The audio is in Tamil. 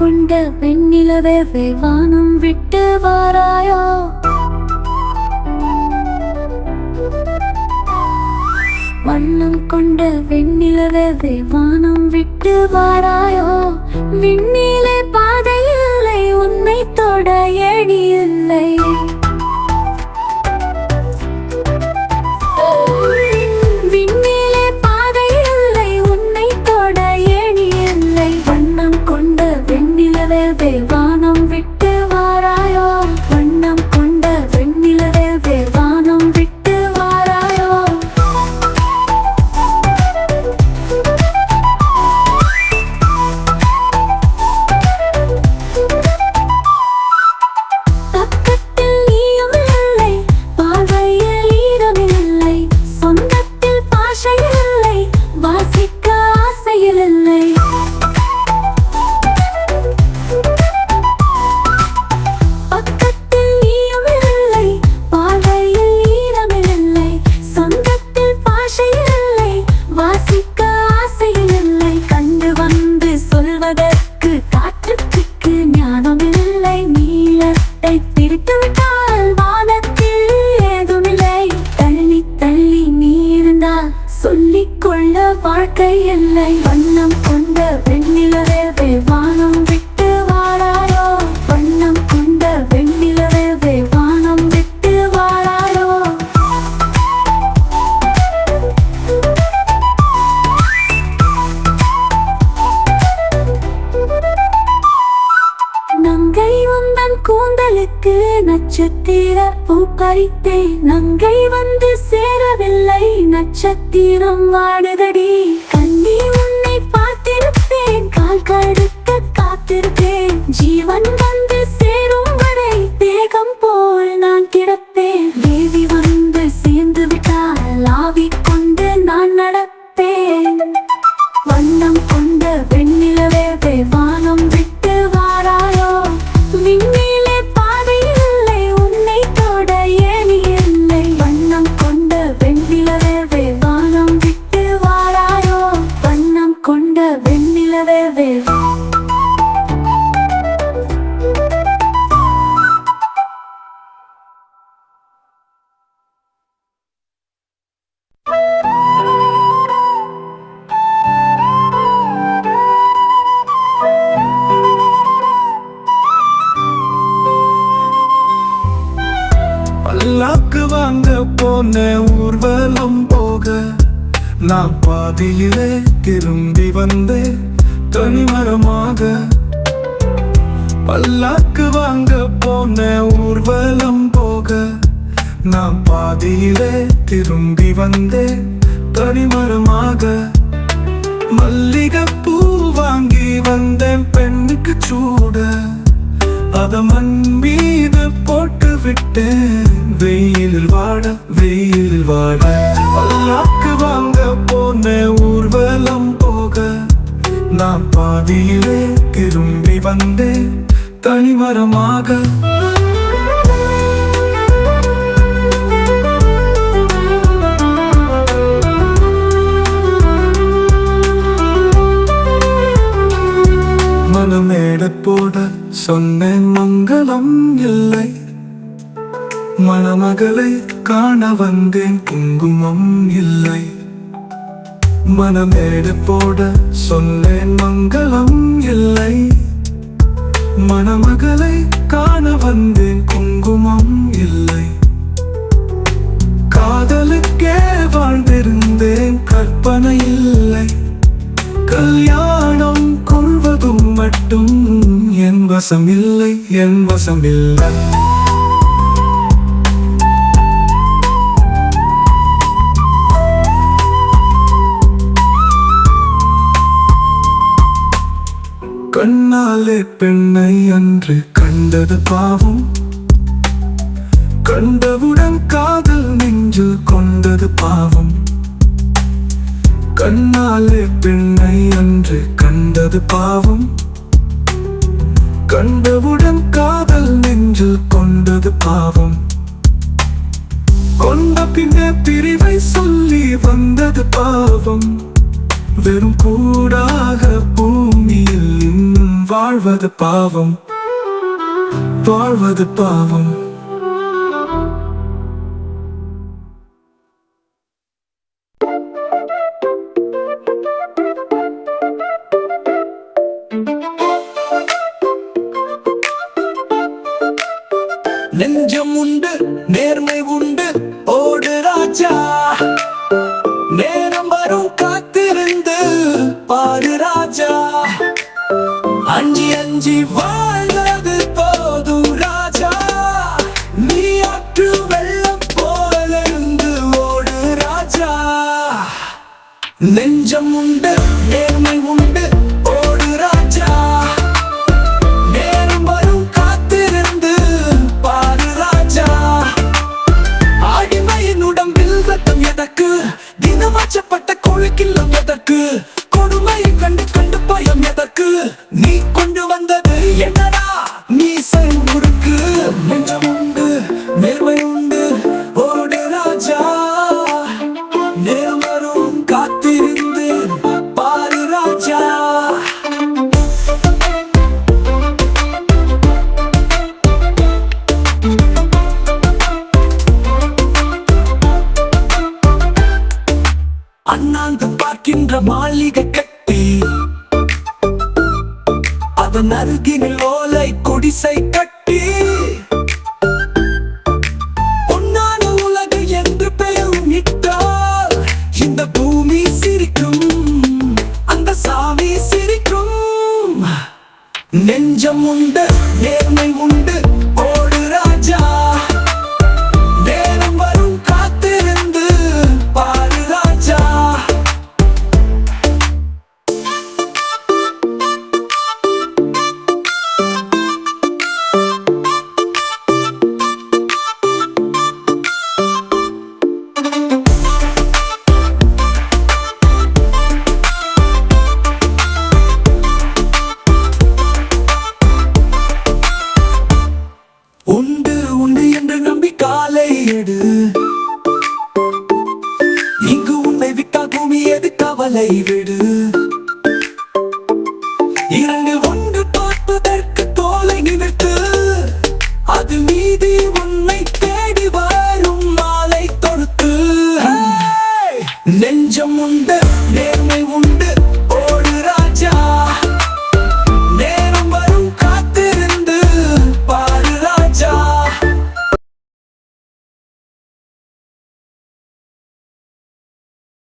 கொண்ட வெண்ணிலவே வானம் விட்டு வாராயோ? வண்ணம் கொண்ட வெண்ணிலவே வானம் விட்டு வாராயோ? விண்ணிலே பாதையில்லை உன்னை தொட ஏணி வாழ்க்கை இல்லை வண்ணம் கொண்ட பெண் நங்கை வந்து சேரவில்லை. நட்சத்திரம் வாடுதடி. கண்ணி உன்னை பார்த்திருப்பேன். கால் கடுக்க காத்திருப்பேன். ஜீவன் வந்து போன ஊர்வலம் போக நான் பாதியிலே திரும்பி வந்தேன் தனிமரமாக பல்லாக்கு வாங்க போன ஊர்வலம் போக நான் பாதியிலே திரும்பி வந்தேன் தனிமரமாக மல்லிகைப்பூ வாங்கி வந்தேன் பெண்ணுக்கு சூட. அத மண் மீது போட்டு விட்டேன். வெயிலில் வாட வெயிலில் வாட. அல்லாக்கு வாங்க போன ஊர்வலம் போக. நான் பாதியிலே திரும்பி வந்தேன் தனிமரமாக. மனமேட போட சொன்னேன் மங்களம் இல்லை. மணமகளை காண வந்தேன். குங்குமம் இல்லை. மனமேடு போட சொன்னேன். மங்களம் இல்லை. மணமகளை காண வந்தேன். குங்குமம் இல்லை. காதலுக்கே வாழ்ந்திருந்தேன். கற்பனை இல்லை. கல்யாணம் கொள்வதும் மட்டும் என் வசம் இல்லை. என் வசம் இல்லை. கண்ணாலே பெண்ணை அன்று கண்டது பாவம். கண்டவுடன் காதல் நெஞ்சில் கொண்டது பாவம். கண்ணாலே பெண்ணை அன்று கண்டது பாவம். கண்டவுடன் காதல் நெஞ்சில் கொண்டது பாவம். கொண்ட பின்னே பிரிவை சொல்லி வந்தது பாவம். வெறும் கூடாக வாழ்வது பாவம். வாழ்வது பாவம். அஞ்சி வாழ்வது வாழ்ந்தது போதும் ராஜா. நீ அற்று வெள்ளம் போல இருந்து ஓடு ராஜா. நெஞ்சம் உண்டு நேர்மை உண்டு. அண்ணாந்து பார்க்கின்ற மாளிகை கட்டி. அதன் அருகினில் ஓலை குடிசை கட்டி. பொன்னான உலகு என்று பெயர் இட்டால் இந்த பூமி சிரிக்கும் அந்த சாமி சிரிக்கும். நெஞ்சம் உண்டு நேர்மை உண்டு. காலை விடு. இறங்கு ஒன்று பார்ப்பதற்கு தோலை நிமிர்த்து. அது மீதி உன்னை தேடி வரும் மாலை தொடுத்து. நெஞ்சம் உண்டு நேர்மை உண்டு